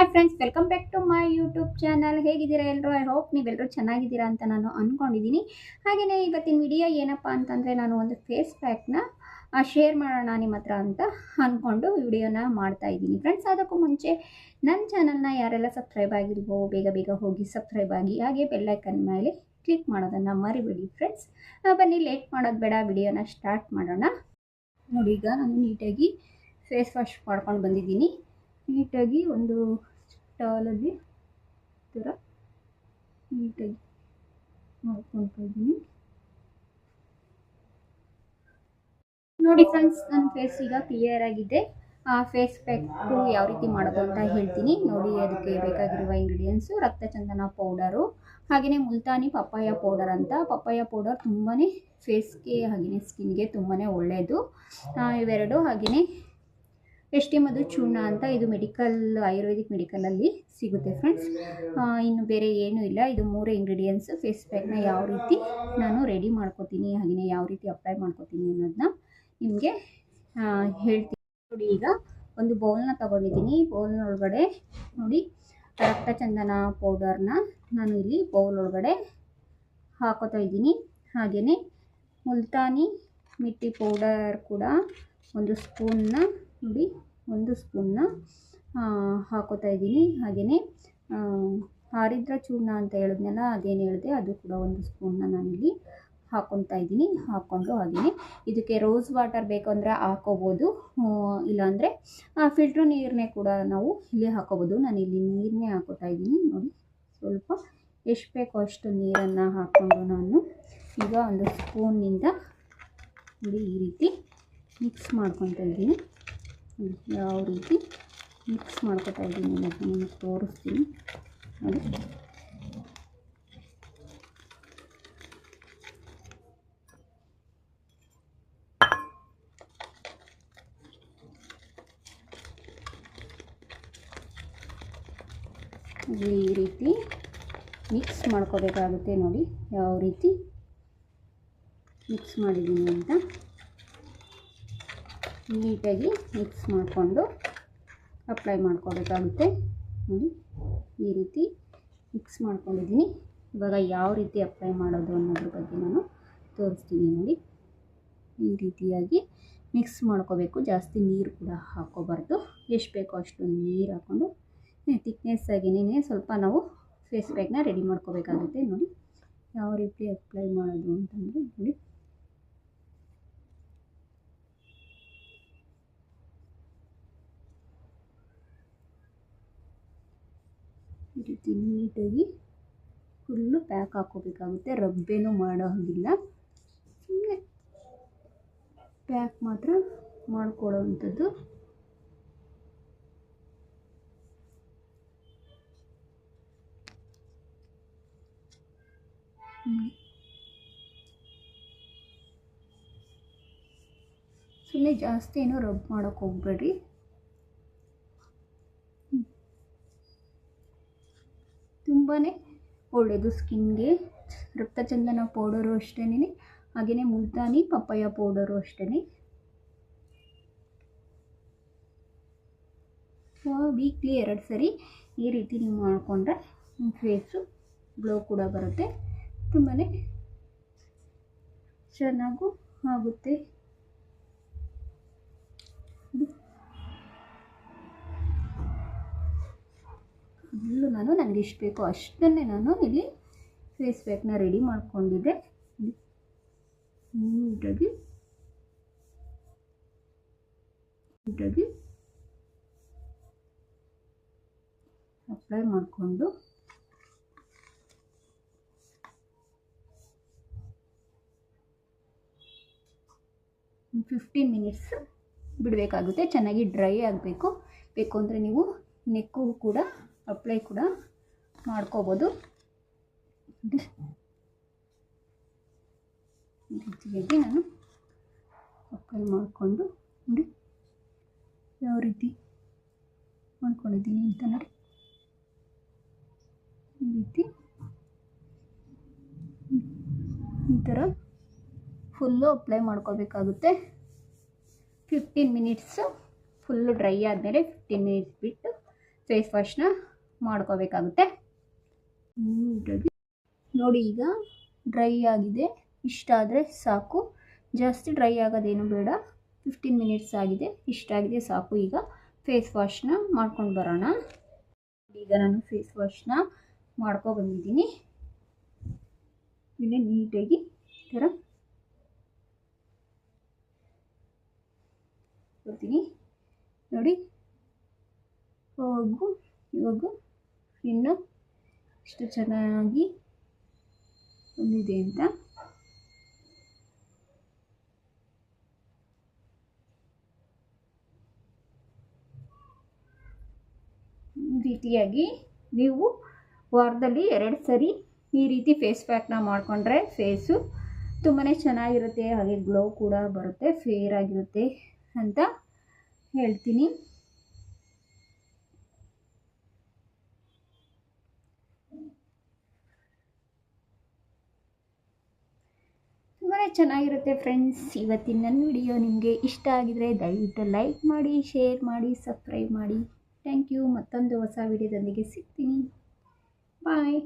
Hi friends welcome back to my YouTube channel ಹೇಗಿದ್ದೀರಾ ಎಲ್ಲರೂ I hope ನೀವೆಲ್ಲರೂ ಚೆನ್ನಾಗಿದ್ದೀರಾ ಅಂತ ನಾನು ಅಂದ್ಕೊಂಡಿದ್ದೀನಿ ಹಾಗೆಯೇ ಇವತ್ತಿನ ವಿಡಿಯೋ ಏನಪ್ಪ ಅಂತಂದರೆ ನಾನು ಒಂದು ಫೇಸ್ ಪ್ಯಾಕ್ನ ಶೇರ್ ಮಾಡೋಣ ನಿಮ್ಮ ಹತ್ರ ಅಂತ ಅಂದ್ಕೊಂಡು ವಿಡಿಯೋನ ಮಾಡ್ತಾ ಇದ್ದೀನಿ. ಫ್ರೆಂಡ್ಸ್ ಅದಕ್ಕೂ ಮುಂಚೆ ನನ್ನ ಚಾನಲ್ನ ಯಾರೆಲ್ಲ ಸಬ್ಸ್ಕ್ರೈಬ್ ಆಗಿಲ್ವೋ, ಬೇಗ ಬೇಗ ಹೋಗಿ ಸಬ್ಸ್ಕ್ರೈಬ್ ಆಗಿ, ಹಾಗೆ ಬೆಲ್ಲೈಕನ್ ಮೇಲೆ ಕ್ಲಿಕ್ ಮಾಡೋದನ್ನು ಮರಿಬೇಡಿ ಫ್ರೆಂಡ್ಸ್ ಬನ್ನಿ ಲೇಟ್ ಮಾಡೋದು ಬೇಡ ವಿಡಿಯೋನ ಸ್ಟಾರ್ಟ್ ಮಾಡೋಣ. ನೋಡಿ, ಈಗ ನಾನು ನೀಟಾಗಿ ಫೇಸ್ ವಾಶ್ ಮಾಡ್ಕೊಂಡು ಬಂದಿದ್ದೀನಿ. ನೀಟಾಗಿ ಒಂದು ಟವಲಲ್ಲಿ ಥರ ನೀಟಾಗಿ ಮಾಡ್ಕೊತಾ ಇದ್ದೀನಿ. ನೋಡಿ ಫ್ರೆಂಡ್ಸ್ ನನ್ನ ಫೇಸ್ ಈಗ ಕ್ಲಿಯರ್ ಆಗಿದೆ. ಆ ಫೇಸ್ ಪ್ಯಾಕು ಯಾವ ರೀತಿ ಮಾಡೋದು ಅಂತ ಹೇಳ್ತೀನಿ. ನೋಡಿ ಅದಕ್ಕೆ ಬೇಕಾಗಿರುವ ಇಂಗ್ರೀಡಿಯೆಂಟ್ಸು ರಕ್ತಚಂದನ ಪೌಡರು ಹಾಗೆಯೇ ಮುಲ್ತಾನಿ ಪಪ್ಪಾಯ ಪೌಡರ್ ಅಂತ. ಪಪ್ಪಾಯ ಪೌಡರ್ ತುಂಬಾ ಫೇಸ್ಗೆ ಹಾಗೆಯೇ ಸ್ಕಿನ್ಗೆ ತುಂಬಾ ಒಳ್ಳೆಯದು ಇವೆರಡು ಹಾಗೆಯೇ ಎಷ್ಟಿ ಅದು ಚೂರ್ಣ ಅಂತ ಇದು ಮೆಡಿಕಲ್ ಆಯುರ್ವೇದಿಕ್ ಮೆಡಿಕಲಲ್ಲಿ ಸಿಗುತ್ತೆ ಫ್ರೆಂಡ್ಸ್ ಇನ್ನು ಬೇರೆ ಏನೂ ಇಲ್ಲ. ಇದು ಮೂರೇ ಇಂಗ್ರೀಡಿಯೆಂಟ್ಸ್ ಫೇಸ್ ಪ್ಯಾಕ್ನ ಯಾವ ರೀತಿ ನಾನು ರೆಡಿ ಮಾಡ್ಕೋತೀನಿ ಹಾಗೆಯೇ ಯಾವ ರೀತಿ ಅಪ್ಲೈ ಮಾಡ್ಕೋತೀನಿ ಅನ್ನೋದನ್ನ ನಿಮಗೆ ಹೇಳ್ತೀನಿ. ನೋಡಿ ಈಗ ಒಂದು ಬೌಲ್ನ ತೊಗೊಂಡಿದ್ದೀನಿ. ಬೌಲ್ನ ಒಳಗಡೆ ನೋಡಿ ರಕ್ತಚಂದನ ಪೌಡರ್ನ ನಾನು ಇಲ್ಲಿ ಬೌಲ್ ಒಳಗಡೆ ಹಾಕೋತಾ ಇದ್ದೀನಿ. ಹಾಗೆಯೇ ಮುಲ್ತಾನಿ ಮಿಟ್ಟಿ ಪೌಡರ್ ಕೂಡ ಒಂದು ಸ್ಪೂನ್ನ ನೋಡಿ, ಒಂದು ಸ್ಪೂನ್ನ ಹಾಕೋತಾ ಇದ್ದೀನಿ. ಹಾಗೆಯೇ ಹಾರಿದ್ರ ಚೂರ್ಣ ಅಂತ ಹೇಳಿದ್ನಲ್ಲ, ಅದೇನು ಹೇಳಿದೆ, ಅದು ಕೂಡ ಒಂದು ಸ್ಪೂನ್ನ ನಾನಿಲ್ಲಿ ಹಾಕ್ಕೊತಾ ಇದ್ದೀನಿ. ಹಾಕ್ಕೊಂಡು ಹಾಗೆಯೇ ಇದಕ್ಕೆ ರೋಸ್ ವಾಟರ್ ಬೇಕು ಅಂದರೆ ಹಾಕೋಬೋದು. ಇಲ್ಲಾಂದರೆ ಫಿಲ್ಟ್ರ್ ನೀರನ್ನೇ ಕೂಡ ನಾವು ಇಲ್ಲಿ ಹಾಕೋಬೋದು. ನಾನು ಇಲ್ಲಿ ನೀರನ್ನೇ ಹಾಕೋತಾ ಇದ್ದೀನಿ. ನೋಡಿ, ಸ್ವಲ್ಪ ಎಷ್ಟು ಬೇಕೋ ಅಷ್ಟು ನೀರನ್ನು ಹಾಕ್ಕೊಂಡು ನಾನು ಈಗ ಒಂದು ಸ್ಪೂನಿಂದ ಈ ರೀತಿ ಮಿಕ್ಸ್ ಮಾಡ್ಕೊತಾ ಇದ್ದೀನಿ. ಯಾವ ರೀತಿ ಮಿಕ್ಸ್ ಮಾಡ್ಕೊತಾ ಇದ್ದೀನಿ ನಿಮಗೆ ತೋರಿಸ್ತೀನಿ. ನೋಡಿ. ಈ ರೀತಿ ಮಿಕ್ಸ್ ಮಾಡ್ಕೋಬೇಕಾಗುತ್ತೆ ನೋಡಿ, ಯಾವ ರೀತಿ ಮಿಕ್ಸ್ ಮಾಡಿದ್ದೀನಿ ಅಂತ. ನೀಟಾಗಿ ಮಿಕ್ಸ್ ಮಾಡಿಕೊಂಡು ಅಪ್ಲೈ ಮಾಡ್ಕೋಬೇಕಾಗುತ್ತೆ ನೋಡಿ, ಈ ರೀತಿ ಮಿಕ್ಸ್ ಮಾಡ್ಕೊಂಡಿದ್ದೀನಿ. ಇವಾಗ ಯಾವ ರೀತಿ ಅಪ್ಲೈ ಮಾಡೋದು ಅನ್ನೋದ್ರ ಬಗ್ಗೆ ನಾನು ತೋರಿಸ್ತೀನಿ ನೋಡಿ. ಈ ರೀತಿಯಾಗಿ ಮಿಕ್ಸ್ ಮಾಡ್ಕೋಬೇಕು. ಜಾಸ್ತಿ ನೀರು ಕೂಡ ಹಾಕ್ಕೋಬಾರ್ದು ಎಷ್ಟು ಬೇಕೋ ಅಷ್ಟು ನೀರು ಹಾಕ್ಕೊಂಡು ತಿಕ್ನೆಸ್ ಆಗಿನೇ ಸ್ವಲ್ಪ ನಾವು ಫೇಸ್ ಪ್ಯಾಕ್ನ ರೆಡಿ ಮಾಡ್ಕೋಬೇಕಾಗುತ್ತೆ. ನೋಡಿ, ಯಾವ ರೀತಿ ಅಪ್ಲೈ ಮಾಡೋದು ಅಂತಂದರೆ, ನೋಡಿ. ಈ ರೀತಿ ನೀಟಾಗಿ ಫುಲ್ಲು ಪ್ಯಾಕ್ ಹಾಕ್ಕೋಬೇಕಾಗುತ್ತೆ. ರಬ್ಬೇನೂ ಮಾಡೋ ಹಾಗಿಲ್ಲ. ಸುಮ್ಮನೆ ಪ್ಯಾಕ್ ಮಾತ್ರ ಮಾಡಿಕೊಡೋ ಅಂಥದ್ದು ಸುಮ್ಮನೆ ಜಾಸ್ತಿ ಏನು ರಬ್ ಮಾಡೋಕ್ಕೆ ಹೋಗ್ಬೇಡ್ರಿ. ತುಂಬಾ ಒಳ್ಳೆಯದು ಸ್ಕಿನ್ಗೆ. ರಕ್ತಚಂದನ ಪೌಡರು ಅಷ್ಟೇ ಹಾಗೆಯೇ ಮುಲ್ತಾನಿ ಪಪ್ಪಾಯ ಪೌಡರು ಅಷ್ಟೇ ವೀಕ್ಲಿ ಎರಡು ಸರಿ ಈ ರೀತಿ ನೀವು ಮಾಡಿಕೊಂಡ್ರೆ ನಿಮ್ಮ ಫೇಸು ಗ್ಲೋ ಕೂಡ ಬರುತ್ತೆ. ತುಂಬಾ ಚೆನ್ನಾಗೂ ಆಗುತ್ತೆ. ಫುಲ್ಲು ನಾನು ನನಗೆ ಎಷ್ಟು ಬೇಕೋ ಅಷ್ಟನ್ನೇ ನಾನು ಇಲ್ಲಿ ಫೇಸ್ ಪ್ಯಾಕ್ನ ರೆಡಿ ಮಾಡಿಕೊಂಡಿದ್ದೆ. ನೀಟಾಗಿ ನೀಟಾಗಿ ಅಪ್ಲೈ ಮಾಡಿಕೊಂಡು ಫಿಫ್ಟೀನ್ ಮಿನಿಟ್ಸ್ ಬಿಡಬೇಕಾಗುತ್ತೆ. ಚೆನ್ನಾಗಿ ಡ್ರೈ ಆಗಬೇಕು. ಬೇಕು ಅಂದರೆ ನೀವು ನೆಕ್ಕು ಕೂಡ ಅಪ್ಲೈ ಕೂಡ ಮಾಡ್ಕೋಬೋದು. ರೀತಿಯಾಗಿ ನಾನು ಅಪ್ಲೈ ಮಾಡಿಕೊಂಡು, ನೋಡಿ. ಯಾವ ರೀತಿ ಮಾಡ್ಕೊಂಡಿದ್ದೀನಿ ಅಂತ ನೋಡಿ. ಈ ರೀತಿ. ಈ ಥರ ಫುಲ್ಲು ಅಪ್ಲೈ ಮಾಡ್ಕೋಬೇಕಾಗುತ್ತೆ. ಫಿಫ್ಟೀನ್ ಮಿನಿಟ್ಸು ಫುಲ್ಲು ಡ್ರೈ ಆದಮೇಲೆ ಫಿಫ್ಟೀನ್ ಮಿನಿಟ್ಸ್ ಬಿಟ್ಟು ಫೇಸ್ ವಾಶ್ನ ಮಾಡ್ಕೋಬೇಕಾಗುತ್ತೆ. ನೋಡಿ ಈಗ ಡ್ರೈ ಆಗಿದೆ. ಇಷ್ಟ ಆದರೆ ಸಾಕು. ಜಾಸ್ತಿ ಡ್ರೈ ಆಗೋದೇನು ಬೇಡ. ಫಿಫ್ಟೀನ್ ಮಿನಿಟ್ಸ್ ಆಗಿದೆ. ಇಷ್ಟ ಆಗಿದೆ ಸಾಕು. ಈಗ ಫೇಸ್ ವಾಶ್ನ ಮಾಡ್ಕೊಂಡು ಬರೋಣ. ಈಗ ನಾನು ಫೇಸ್ ವಾಶ್ನ ಮಾಡ್ಕೊ ಬಂದಿದ್ದೀನಿ. ಇಲ್ಲೇ ನೀಟಾಗಿ ಥರ ಬರ್ತೀನಿ ನೋಡಿ ಹೋಗು ಇವಾಗ ಇನ್ನು ಎಷ್ಟು ಚೆನ್ನಾಗಿ ಬಂದಿದೆ ಅಂತ. ರೀತಿಯಾಗಿ ನೀವು ವಾರದಲ್ಲಿ ಎರಡು ಸರಿ ಈ ರೀತಿ ಫೇಸ್ ಪ್ಯಾಕ್ನ ಮಾಡಿಕೊಂಡ್ರೆ ಫೇಸು ತುಂಬಾ ಚೆನ್ನಾಗಿರುತ್ತೆ, ಹಾಗೆ ಗ್ಲೋ ಕೂಡ ಬರುತ್ತೆ ಫೇರ್ ಆಗಿರುತ್ತೆ ಅಂತ ಹೇಳ್ತೀನಿ. ತುಂಬಾ ಚೆನ್ನಾಗಿರುತ್ತೆ ಫ್ರೆಂಡ್ಸ್ ಇವತ್ತಿನ ನನ್ನ ವಿಡಿಯೋ ನಿಮಗೆ ಇಷ್ಟ ಆಗಿದರೆ ದಯವಿಟ್ಟು ಲೈಕ್ ಮಾಡಿ ಶೇರ್ ಮಾಡಿ ಸಬ್ಸ್ಕ್ರೈಬ್ ಮಾಡಿ. ಥ್ಯಾಂಕ್ ಯು ಮತ್ತೊಂದು ಹೊಸ ವಿಡಿಯೋದೊಂದಿಗೆ ಸಿಗ್ತೀನಿ. ಬಾಯ್